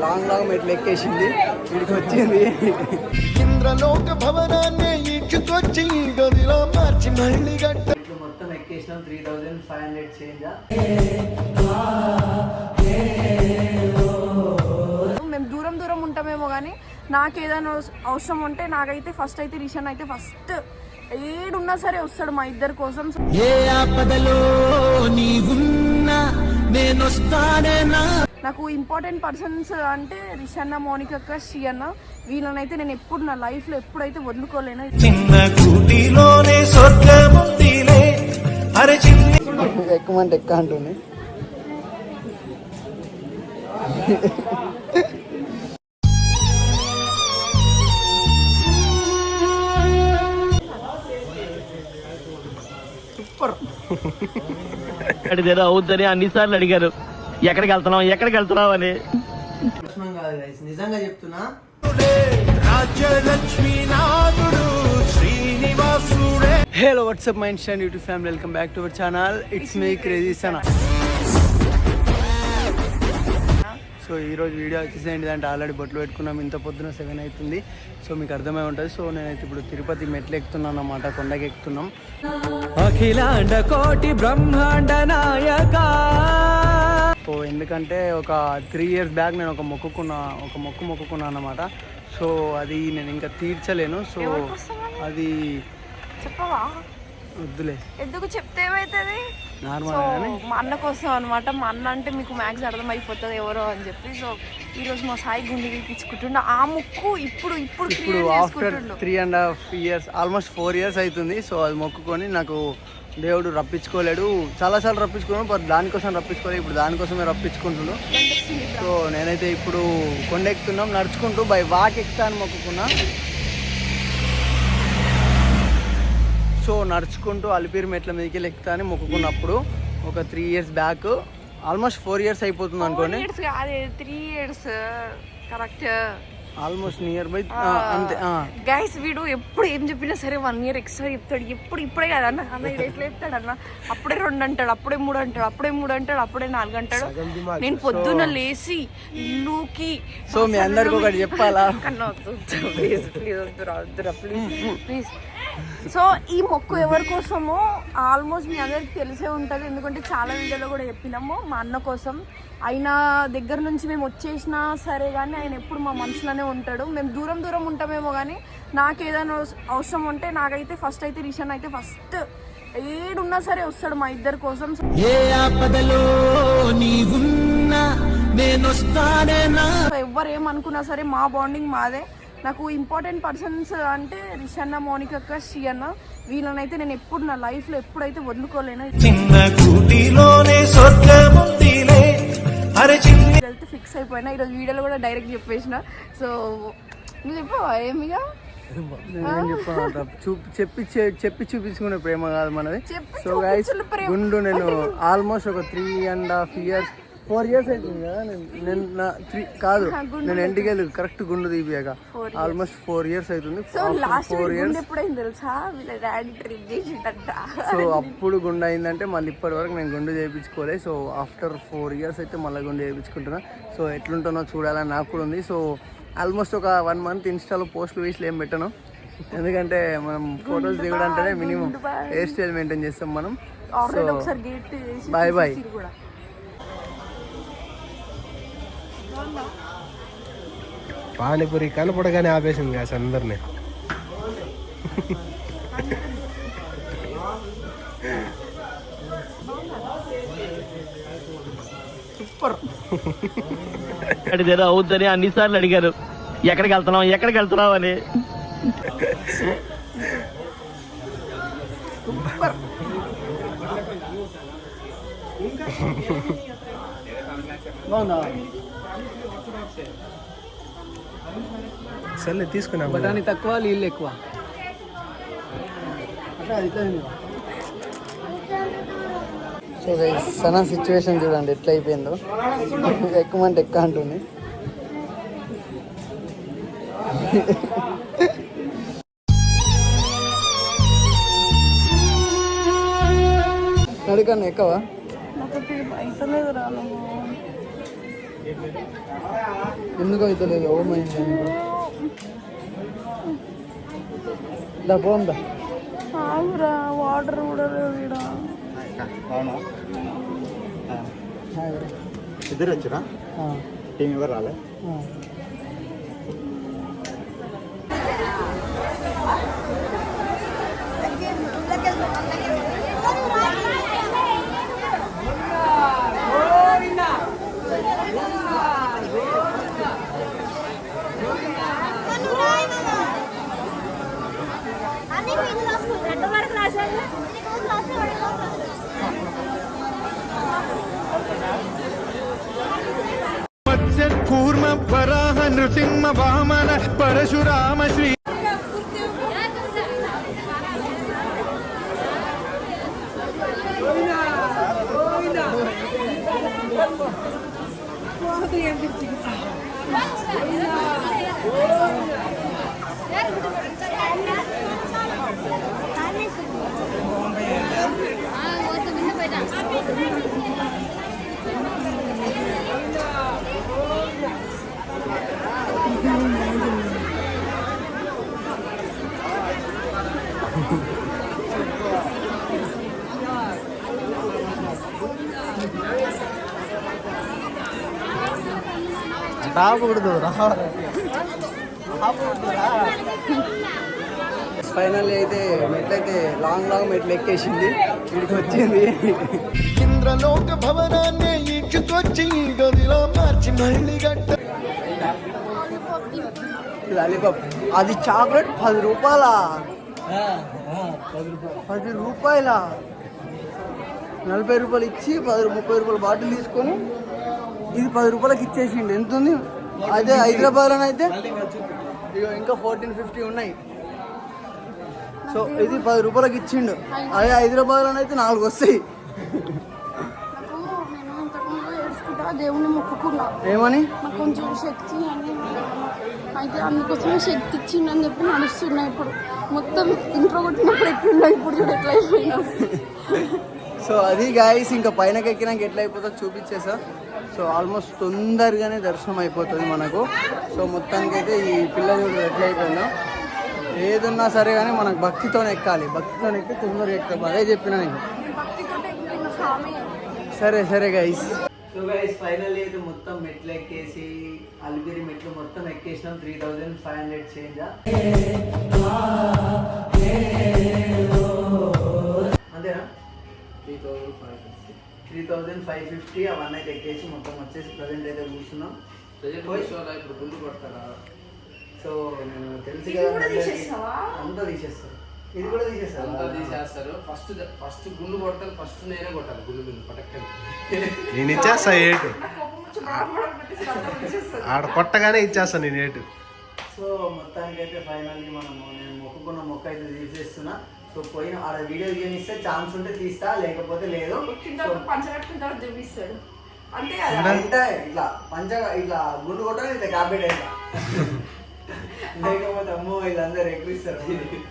Long long మెట్లు ఎక్కేసింది. ఇక్కడికి వచ్చింది. ఇంద్రలోక భవనాన్ని ఈడ్చుకొచ్చి గదిలో మార్చి మళ్ళీ గట్ట మొత్తం ఎక్కేసినాం. Three thousand five hundred change మేము దూరం దూరం ఉంటామేమో కానీ నాకు ఏదైనా అవస- అవసరం ఉంటే నాకైతే ఫస్ట్ అయితే రిషన్ అయితే ఫస్ట్ ఏడున్నా సరే వస్తాడు మా ఇద్దరి కోసం. ఏ ఆపదలో నీవున్నా నాకు ఇంపార్టెంట్ పర్సన్స్ అంటే రిషన్న మోనిక అక్క శ్రీ అన్న వీళ్ళనైతే నేను ఎప్పుడు నా లైఫ్లో ఎప్పుడైతే వదులుకోలేను. చిన్న కూటిలోనే స్వర్గముందిలే అరే చిన్ని. అడిగారు అవుద్దని అన్నిసార్లు అడిగారు. ఎక్కడికి వెళ్తున్నావు? ఎక్కడికి వెళ్తున్నావు అని. నిజంగా చెప్తున్నా. Hello what's up my instant YouTube family welcome back to our channel it's me crazy Sana so ఈ రోజు వీడియో వచ్చేసి ఏంటిదంటే ఆల్రెడీ బొట్లు పెట్టుకున్నాం. ఇంత పొద్దున సెవెన్ అవుతుంది. సో మీకు అర్థమై ఉంటుంది. సో నేనైతే ఇప్పుడు తిరుపతి మెట్లు ఎక్కుతున్నాను అన్నమాట. కొండకి ఎక్కుతున్నాం. అఖిలాండ కోటి బ్రహ్మాండ నాయక. సో ఎందుకంటే ఒక త్రీ ఇయర్స్ బ్యాక్ నేను ఒక మొక్కుకున్న ఒక మొక్కు మొక్కుకున్నాను అన్నమాట. సో అది నేను ఇంకా తీర్చలేను. సో అది చెప్పవా? వద్దులే. ఎందుకు చెప్తే ఏమైతుంది? నార్మల్ మా అన్న కోసం అనమాట మా అన్న అంటే మీకు మ్యాక్స్ అర్థమైపోతుంది ఎవరో అని చెప్పి. సో ఈ రోజు మా సాయి గుండె ఇచ్చుకుంటుండ ఆ ముక్కు ఇప్పుడు ఇప్పుడు ఇప్పుడు after three and half years almost four years అవుతుంది సో అది మొక్కుకొని నాకు దేవుడు రప్పించుకోలేడు. చాలాసార్లు రప్పించుకున్నాను బట్ దానికోసం రప్పించుకోలేదు. ఇప్పుడు దానికోసమే రప్పించుకుంటున్నాను. సో నేనైతే ఇప్పుడు కొండ ఎక్కుతున్నాం నడుచుకుంటూ బై వాక్ ఎక్కుతా అని మొక్కుకున్నా. సో నడుచుకుంటూ అలిపిరి మెట్ల మీదకి ఎక్కుతా అని మొక్కుకున్నప్పుడు ఒక three years back almost four years అయిపోతుంది అనుకోండి. Three years correct almost near by అంతే ఆ. గైస్ వీడు ఎప్పుడు ఏం చెప్పినా సరే వన్ ఇయర్ ఎక్స్ట్రా చెప్తాడు. ఎప్పుడు ఇప్పుడే కదా అన్న అన్న ఇది ఎట్లా చెప్తాడు అన్న. అప్పుడే రెండు అంటాడు అప్పుడే మూడు అంటాడు అప్పుడే మూడు అంటాడు అప్పుడే నాలుగు అంటాడు. నేను పొద్దున్న లేచి ఇల్లుకి సో మీ అందరికి ఒకటి చెప్పాలా? ప్లీజ్ ప్లీజ్ వద్దురా వద్దురా ప్లీజ్ ప్లీజ్ సో ఈ మొక్కు ఎవరి కోసమో ఆల్మోస్ట్ మీ అందరికి తెలిసే ఉంటుంది. ఎందుకంటే చాలా వీడియోలో కూడా చెప్పినాము మా అన్న కోసం. ఆయన దగ్గర నుంచి మేము వచ్చేసినా సరే కానీ ఆయన ఎప్పుడు మా మనసులోనే ఉంటాడు. మేము దూరం దూరం ఉంటామేమో కానీ నాకు ఏదైనా అవస- అవసరం ఉంటే నాకైతే ఫస్ట్ అయితే రిషన్ అయితే ఫస్ట్ ఏడున్నా సరే వస్తాడు మా ఇద్దరి కోసం. ఏ ఆపదలో నీవున్నా నేనొస్తానే నా సో ఎవ్వరు ఏమనుకున్నా సరే మా బాండింగ్ మాదే. నాకు ఇంపార్టెంట్ పర్సన్స్ అంటే రిషన్న మోనిక శ్రీ అన్న వీళ్ళనైతే నేను ఎప్పుడు నా లైఫ్లో ఎప్పుడైతే వదులుకోలేను. వెళ్తే ఫిక్స్ అయిపోయినా ఈరోజు వీడియోలో కూడా డైరెక్ట్ చెప్పేసిన. సో నువ్వు చెప్పావా? ఏమిగా? చెప్పి చెప్పి చూపించుకునే ప్రేమ కాదు మనది. సో. గుండు నేను ఆల్మోస్ట్ ఒక three and half years four years అవుతుంది కదా నేను నేను నా త్రీ కాదు నేను ఇంటికి వెళ్ళి కరెక్ట్ గుండు తీపియాక. ఆల్మోస్ట్ ఫోర్ ఇయర్స్ అవుతుంది. సో లాస్ట్ ఫోర్ ఇయర్స్ ఎప్పుడైంది తెలుసా? వీళ్ళ డాడీ ట్రిప్ చేసిండట. సో అప్పుడు గుండు అయిందంటే మళ్ళీ ఇప్పటి వరకు నేను గుండు చేయించుకోలేదు సో ఆఫ్టర్ ఫోర్ ఇయర్స్ అయితే మళ్ళీ గుండు చేయించుకుంటున్నా. సో ఎట్లుంటానో చూడాలని నాకు కూడా ఉంది. సో ఆల్మోస్ట్ ఒక వన్ మంత్ ఇన్స్టాలో పోస్ట్లు వేసి ఏం పెట్టను. ఎందుకంటే మనం ఫొటోస్ దిగడంటేనే మినిమం హెయిర్ స్టైల్ మెయింటైన్ చేస్తాం మనం. ఆల్రెడీ ఒకసారి పానీపూరి కనపడగానే ఆపేసింది కాదు అందరినీ. అడిగారు అవుద్దని అన్నిసార్లు అడిగారు. ఎక్కడికి వెళ్తున్నావు ఎక్కడికి వెళ్తున్నావు అని. బాగుందా? సర్లే తీసుకున్నాం బఠానీ తక్కువ నీళ్ళు ఎక్కువ. సో సనా సిచ్యువేషన్ చూడండి ఎట్లా అయిపోయిందో. ఎక్కుమంటే ఎక్క అంటుంది. నడుకన్నా ఎక్కవా? ఎందుకు అవుతలేదు ఓమైంది దా పోందా? ఆగురా వాటర్ కూడా లేవు ఈడ. ఇద్దరు వచ్చారా? టీం ఎవరు రాలే? ఫైనల్ అయితే మెట్లయితే లాంగ్ లాంగ్ మెట్లు ఎక్కేసింది వీడికి వచ్చింది ఇంద్రలోక భవనాన్ని ఇచ్చుకొచ్చి గదిలో మార్చి మళ్ళీ గట్ట లాలీపాప్. అది చాక్లెట్ పది రూపాయల? పది రూపాయల. నలభై రూపాయలు ఇచ్చి పది ముప్పై రూపాయల బాటిల్ తీసుకొని ఇది పది రూపాయలకి ఇచ్చేసిండు. ఎంత ఉంది అదే హైదరాబాద్లో అయితే ఇగో ఇంకా ఫోర్టీన్ ఫిఫ్టీ ఉన్నాయి. సో ఇది పది రూపాయలకి ఇచ్చిండు. అదే హైదరాబాద్లో అయితే నాలుగు వస్తాయి. దేవుని మొక్కుకున్నా. ఏమని? నాకు కొంచెం శక్తి అని అయితే అందుకోసమే శక్తి ఇచ్చిండని చెప్పి నడుస్తున్నా ఇప్పుడు. మొత్తం ఇంట్లో కొట్టినప్పుడు ఎట్లున్నా ఇప్పుడు చూడు ఎట్లా అయిపోయినా. సో అది గాయస్ ఇంకా పైనకి ఎక్కినాక ఎట్లా అయిపోతుందో చూపించేసా. సో ఆల్మోస్ట్ తొందరగానే దర్శనం అయిపోతుంది మనకు. సో మొత్తానికి అయితే ఈ పిల్ల చూడు ఎట్లా అయిపోయిందో ఏదున్నా సరే కానీ మనకు భక్తితోనే ఎక్కాలి. భక్తితో ఎక్కి తొందరగా ఎక్కుతాం అదే చెప్పిన నేను. సరే సరే గైస్ సో గైస్ ఫైనల్ అయితే మొత్తం మెట్లు ఎక్కేసి అలిపిరి మెట్లు మొత్తం ఎక్కేసినాం. Three thousand five hundred change అంతేనా? Three thousand five three thousand five fifty అవన్నీ అయితే ఎక్కేసి మొత్తం వచ్చేసి ప్రజెంట్ అయితే కూర్చున్నాం. ఇప్పుడు గుండు కొడతారా? సో నేను తెలుసు కూడా. తీసేస్తావా? అంతా తీసేస్తారు. ఇది కూడా తీసేస్తారు? అంతా తీసేస్తారు. ఫస్ట్ ఫస్ట్ గుండు కొడతారు ఫస్ట్ నేనే కొట్టాలి గుండు గుండు పటక్కని. నేను ఇచ్చేస్తా ఏటు. కోపం వచ్చి బాగా పెట్టేసి ఆడ కొట్టగానే ఇచ్చేస్తా నేను ఏటు. సో మొత్తానికి అయితే ఫైనల్లీ మనము నేను మొక్కుకున్న మొక్క అయితే తీసేస్తున్నా. సో పోయిన ఆడ వీడియో తీయనిస్తే ఛాన్స్ ఉంటే తీస్తా లేకపోతే లేదు. తర్వాత చూపిస్తాడు. అంతే కదా? అంటే ఇట్లా పంచగా ఇట్లా గుండు కొట్టని ఇట్లా క్యాబెట్ అయినా లేకపోతే అమ్మో వీళ్ళందరూ ఎక్కిస్తారు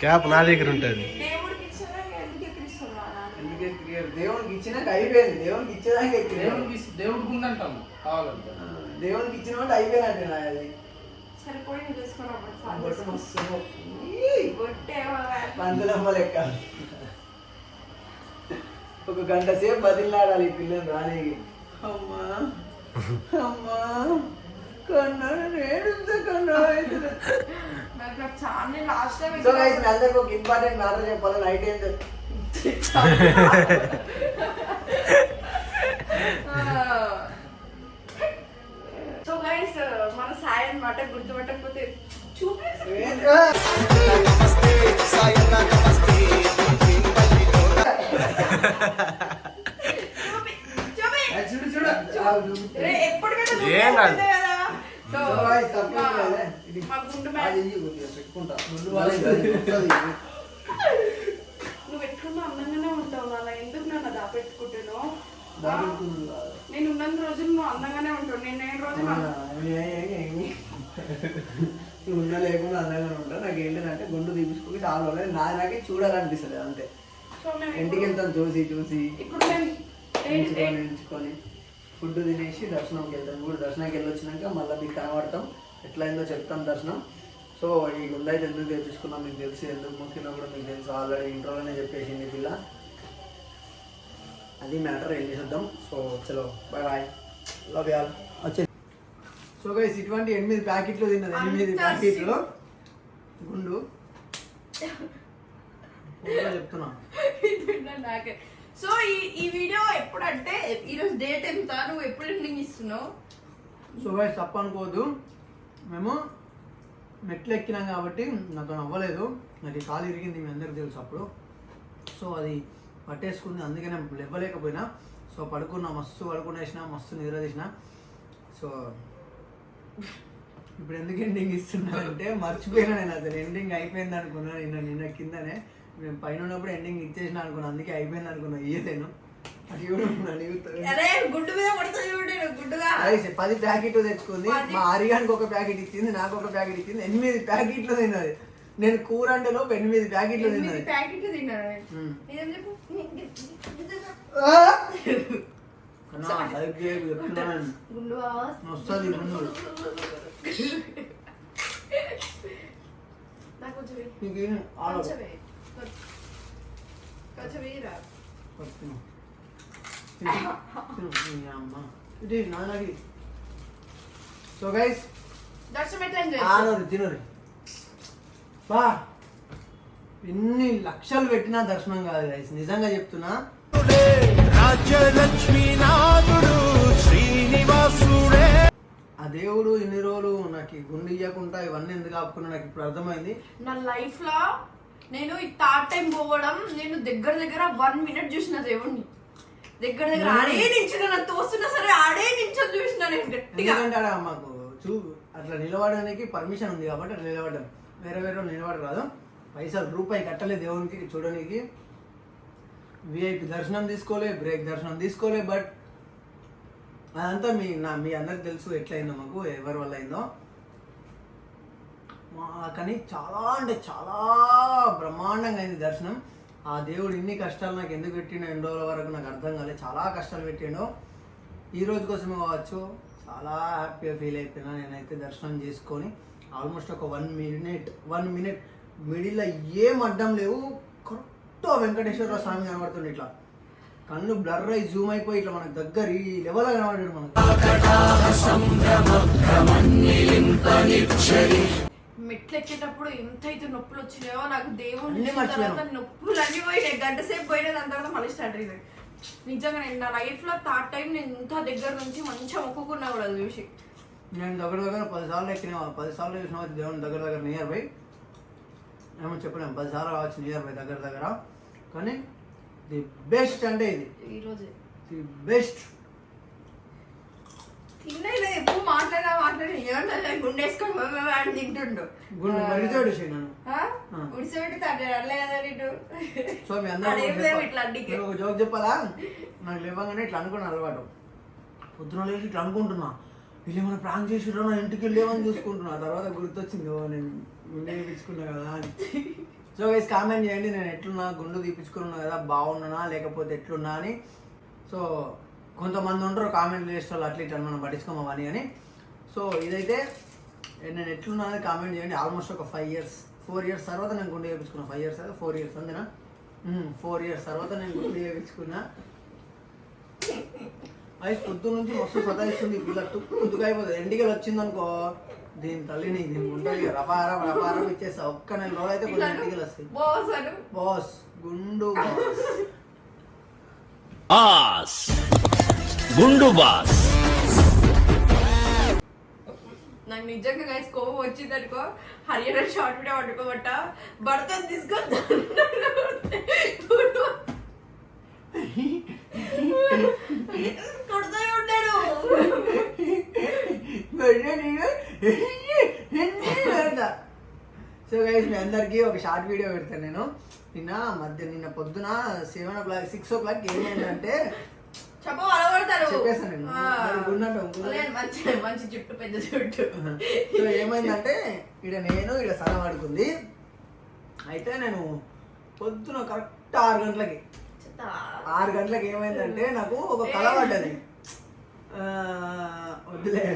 క్యాప్ నా దగ్గర ఉంటుంది. దేవుడికి ఇచ్చారా ఎందుకు ఎక్కిరిస్తున్నా ఎందుకే క్లియర్ దేవునికి ఇచ్చినాక అయిపోయింది. దేవునికి ఇచ్చేదాకా ఎక్కిరే దేవుడికి దేవుడి గుండు అంటాం కావాలంటే. దేవునికి ఇచ్చిన వాళ్ళు అయిపోయినట్టు నా అది సరిపోయి నువ్వు చేసుకున్నావు బొట్టు మస్తు గొట్టే పంతులమ్మ లెక్క. ఒక గంట సేపు బదిలాడాలి ఈ పిల్లని రానికి. అమ్మా అమ్మా కన్నా ఏడుస్తా కన్నా నాకు నాకు చాలా లాస్ట్ టైం సో గైస్ మీ అందరికి ఒక ఇంపార్టెంట్ మ్యాటర్ చెప్పాలి. నైట్ ఏం సో అది వస్తది. నువ్వు ఎట్లున్నా అందంగానే ఉంటావు నాన్న. ఎందుకు నన్ను దాపెట్టుకుంటున్నావు. నేను ఉన్నన్ని రోజులు నువ్వు అందంగానే ఉంటావు. నేను ఏ రోజు ఉన్నా లేకుండా అందంగా ఉంటా. నాకు ఏంటంటే గుండు తీపించుకోకి చాలా రోజులు నాది నాకే చూడాలనిపిస్తుంది అంతే. ఇంటికి వెళ్తాం చూసి చూసి. ఎంచుకొని ఎంచుకొని ఫుడ్ తినేసి దర్శనంకి వెళ్తాం. ఇప్పుడు దర్శనానికి వెళ్ళి వచ్చినాక మళ్ళీ మీకు కనబడతాం. ఎట్లయిందో చెప్తాం దర్శనం. సో ఈ గుండె అయితే ఎందుకు తెప్పించుకున్నాం? మీకు తెలిసి ఎందుకు మొక్కినా కూడా మీకు తెలుసు. ఆల్రెడీ ఇంట్రోలోనే చెప్పేసింది పిల్ల. అది మ్యాటర్ ఏం చేసేద్దాం. సో చలో బాయ్ బాయ్ లవ్ యాల్ వచ్చే సో గైస్ ఇటువంటి ఎనిమిది ప్యాకెట్లు తిన్నది ఎనిమిది ప్యాకెట్లు. గుండు. చెప్తున్నా. నాకే. సో ఈ ఈ వీడియో ఎప్పుడంటే ఈరోజు డేట్ ఎంత? నువ్వు ఎప్పుడు ఎండింగ్ ఇస్తున్నావు? సో గైస్ తప్ప అనుకోవద్దు మేము మెట్లు ఎక్కినాం కాబట్టి నాతో అవ్వలేదు నాకు కాలు ఇరిగింది మీ అందరికి తెలుసు అప్పుడు. సో అది పట్టేసుకుంది అందుకే నేను లేవలేకపోయినా. సో పడుకున్నా మస్తు పడుకునేసిన మస్తు నిద్ర తీసిన. సో ఇప్పుడు ఎందుకు ఎండింగ్ ఇస్తున్నా అంటే మర్చిపోయినా నేను అసలు. ఎండింగ్ అయిపోయింది అనుకున్నా నిన్న నిన్న కిందనే. మేము పైన ఉన్నప్పుడు ఎండింగ్ ఇచ్చేసిన అనుకున్నా. అందుకే అయిపోయింది అనుకున్నా. ఇయ్యలేను పది ప్యాకెట్లు తెచ్చుకుంది. మా ఆర్యానికి ఒక ప్యాకెట్ ఇచ్చింది నాకు ఒక ప్యాకెట్ ఇచ్చింది. ఎనిమిది ప్యాకెట్లు తిన్నది. నేను కూర అంటే లోపు ఎనిమిది ప్యాకెట్లు తిన్నది. అన్నా, చెప్తున్నాను. గుండు వస్తుంది నాకు కొంచెం. నీకేం. కొంచెం. ఇది నాన్నకి సో గైస్ తినరు బా ఎన్ని లక్షలు పెట్టినా దర్శనం కాదు గైస్ నిజంగా చెప్తున్నా శ్రీనివాసుడే. ఆ దేవుడు ఇన్ని రోజులు నాకు ఈ గుండె ఇవ్వకుండా ఇవన్నీ ఎందుకు ఆపుకున్నా నాకు ఇప్పుడు అర్థమైంది. నా లైఫ్లో నేను ఈ థర్డ్ టైం పోవడం నేను దగ్గర దగ్గర వన్ మినిట్ చూసిన దేవుణ్ణి. దగ్గర దగ్గర ఆడే నించున్నా నన్ను తోస్తున్నా సరే ఆడే నించొని చూసిన నేను గట్టిగా. ఎందుకంటే ఆడ మాకు చూ అట్లా నిలబడడానికి పర్మిషన్ ఉంది కాబట్టి అట్లా నిలబడ్డాం. వేరే వేరే నిలబడ రాదు పైసలు రూపాయి కట్టలే దేవునికి చూడడానికి విఐపి దర్శనం తీసుకోలే బ్రేక్ దర్శనం తీసుకోలే బట్ అదంతా మీ నా మీ అందరికి తెలుసు ఎట్లయిందో మాకు ఎవరి వల్ల అయిందో మాకని కానీ చాలా అంటే చాలా బ్రహ్మాండంగా అయింది దర్శనం. ఆ దేవుడు ఇన్ని కష్టాలు నాకు ఎందుకు పెట్టిండో ఎన్ని రోజుల వరకు నాకు అర్థం కాలేదు చాలా కష్టాలు పెట్టిండో. ఈ రోజు కోసమే కావచ్చు చాలా హ్యాపీగా ఫీల్ అయిపోయినా నేనైతే దర్శనం చేసుకొని ఆల్మోస్ట్ ఒక వన్ మినిట్ వన్ మినిట్ మిడిల్లో ఏం అడ్డం లేవు. కరెక్ట్ వెంకటేశ్వర స్వామి కనబడుతుంది ఇట్లా. కన్ను బ్లర్ అయి జూమ్ అయిపోయి ఇట్లా మనకు దగ్గర ఈ లెవెల్ కనబడాడు మనకు. మెట్లు ఎక్కేటప్పుడు ఎంత అయితే నొప్పులు వచ్చినాయో నాకు దేవుడు. తర్వాత నొప్పులు అన్ని పోయినాయి. గంట సేపు పోయినాయి దాని తర్వాత మళ్ళీ స్టార్ట్ అయింది. నిజంగా నేను నా లైఫ్లో థర్డ్ టైం నేను ఇంత దగ్గర నుంచి మంచిగా మొక్కుకున్నా కూడా అది చూసి. నేను దగ్గర దగ్గర పది సార్లు ఎక్కిన పది సార్లు చూసిన దేవుని దగ్గర దగ్గర నియర్ బై ఏమో చెప్పలేము పది సార్లు కావచ్చు నియర్ దగ్గర దగ్గర. కానీ ది బెస్ట్ అంటే ఇది. ఈ రోజే. The best. ఎప్పుడు మాట్లాడా మాట్లాడి తింటుండు. గుండె మరిచోడు నేను కదా సో మీ ఇట్లా ఒక జోక్ చెప్పాలా? నాకు లేవగానే ఇట్లా అనుకున్న అలవాటు. పొద్దున లేచి ఇట్లా అనుకుంటున్నా. వీళ్ళు ఏమైనా ప్రాంక్ నా ఇంటికి వెళ్ళేమని చూసుకుంటున్నా. తర్వాత గుర్తొచ్చింది నేను గుండె తీపించుకున్నా కదా అని సో గైస్ కామెంట్ చేయండి. నేను ఎట్లున్నా గుండు తీపించుకున్నా కదా బాగున్నానా లేకపోతే ఎట్లున్నా అని. సో కొంతమంది ఉంటారు కామెంట్లు చేస్తారు అట్లా ఇట్లా మనం పట్టించుకోమని అని. సో ఇదైతే నేను ఎట్లున్నా అనేది కామెంట్ చేయండి. ఆల్మోస్ట్ ఒక ఫైవ్ ఇయర్స్ ఫోర్ ఇయర్స్ తర్వాత నేను గుండె చేయించుకున్నా ఫైవ్ ఇయర్స్ ఫోర్ ఇయర్స్ అంతేనా? ఫోర్ ఇయర్స్ తర్వాత నేను గుండె చేయించుకున్నా వయసు పొద్దు నుంచి మస్తు సతాయిస్తుంది ఈ పిల్ల. తుక్కు తుక్కు అయిపోతుంది. ఎండికలు వచ్చింది దీని తల్లిని దీని ఉంటుంది రపారం రపారం ఇచ్చేస్తా ఒక్క నెల రోజులు అయితే కొన్ని ఎండికలు వస్తాయి బోసను బాస్ గుండు బాస్. బాస్. గుండు బాస్. నాకు నిజంగా గైస్ కోపం వచ్చింది అనుకో హర్యానా షార్ట్ వీడియో పట్టుకోబట్ట భర్త తీసుకొని కొడుతూ ఉంటాడు. సో గైస్ మీ అందరికీ ఒక షార్ట్ వీడియో పెడతాను నేను. నిన్న మధ్య నిన్న పొద్దున seven o'clock six o'clock ఏమైందంటే చెప్పేశాను నేను. మంచి మంచి జుట్టు పెద్ద జుట్టు. సో ఏమైందంటే ఇక్కడ నేను ఇక్కడ సరం ఆడుకుంది అయితే నేను పొద్దున కరెక్ట్ ఆరు గంటలకి. ఆరు గంటలకు ఏమైందంటే నాకు ఒక కళ పడ్డది. వద్దులే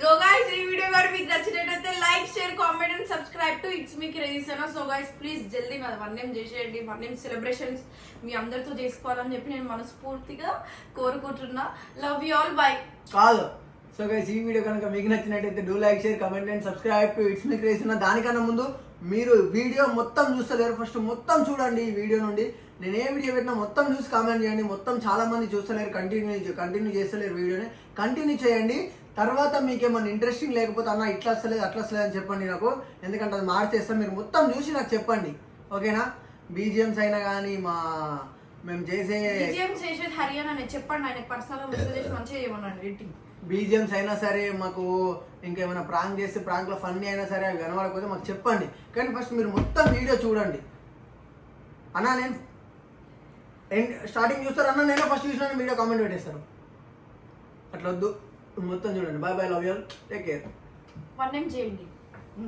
సో గైస్ ఈ వీడియో కానీ మీకు నచ్చినట్టయితే like share comment and subscribe to its మీకు రేసనా సో గైస్ ప్లీజ్ జల్దీ నా వన్ నేమ్ చేసేయండి వన్ నేమ్ సెలబ్రేషన్స్ మీ అందరితో చేసుకోవాలని చెప్పి నేను మనస్ఫూర్తిగా కోరుకుంటున్నా. లవ్ యూ ఆల్ బై కాదు. సో గైస్ ఈ వీడియో కనుక మీకు నచ్చినట్టయితే do like share comment and subscribe to its మీ క్రేసిన దానికన్నా ముందు మీరు వీడియో మొత్తం చూస్తలేరు. ఫస్ట్ మొత్తం చూడండి ఈ వీడియో నుండి. నేను ఏ వీడియో పెట్టినా మొత్తం చూసి కామెంట్ చేయండి మొత్తం చాలా మంది చూస్తలేరు కంటిన్యూ కంటిన్యూ చేస్తలేరు వీడియోని కంటిన్యూ చేయండి. తర్వాత మీకు ఏమన్నా ఇంట్రెస్టింగ్ లేకపోతే అన్న ఇట్లా వస్తలేదు అట్లా వస్తలేదు అని చెప్పండి నాకు. ఎందుకంటే అది మార్చేస్తాం మీరు మొత్తం చూసి నాకు చెప్పండి. ఓకేనా? బీజిఎమ్స్ అయినా కానీ మా మేము చేసే చెప్పండి ఆయన పర్సనల్ మెసేజ్ చేసి మంచిగా చేయమన్నాడు రేటింగ్. బీజిఎమ్స్ అయినా సరే మాకు ఇంకేమైనా ప్రాంక్ చేస్తే ప్రాంక్లో ఫన్నీ అయినా సరే అవి కనబడకపోతే మాకు చెప్పండి. కానీ ఫస్ట్ మీరు మొత్తం వీడియో చూడండి. అన్న నేను ఎండ్ స్టార్టింగ్ చూస్తారు అన్న నేను ఫస్ట్ చూసిన వీడియో కామెంట్ పెట్టేస్తారు అట్లా వద్దు. మొత్తం చూడండి. Bye bye love you take care one name చేయండి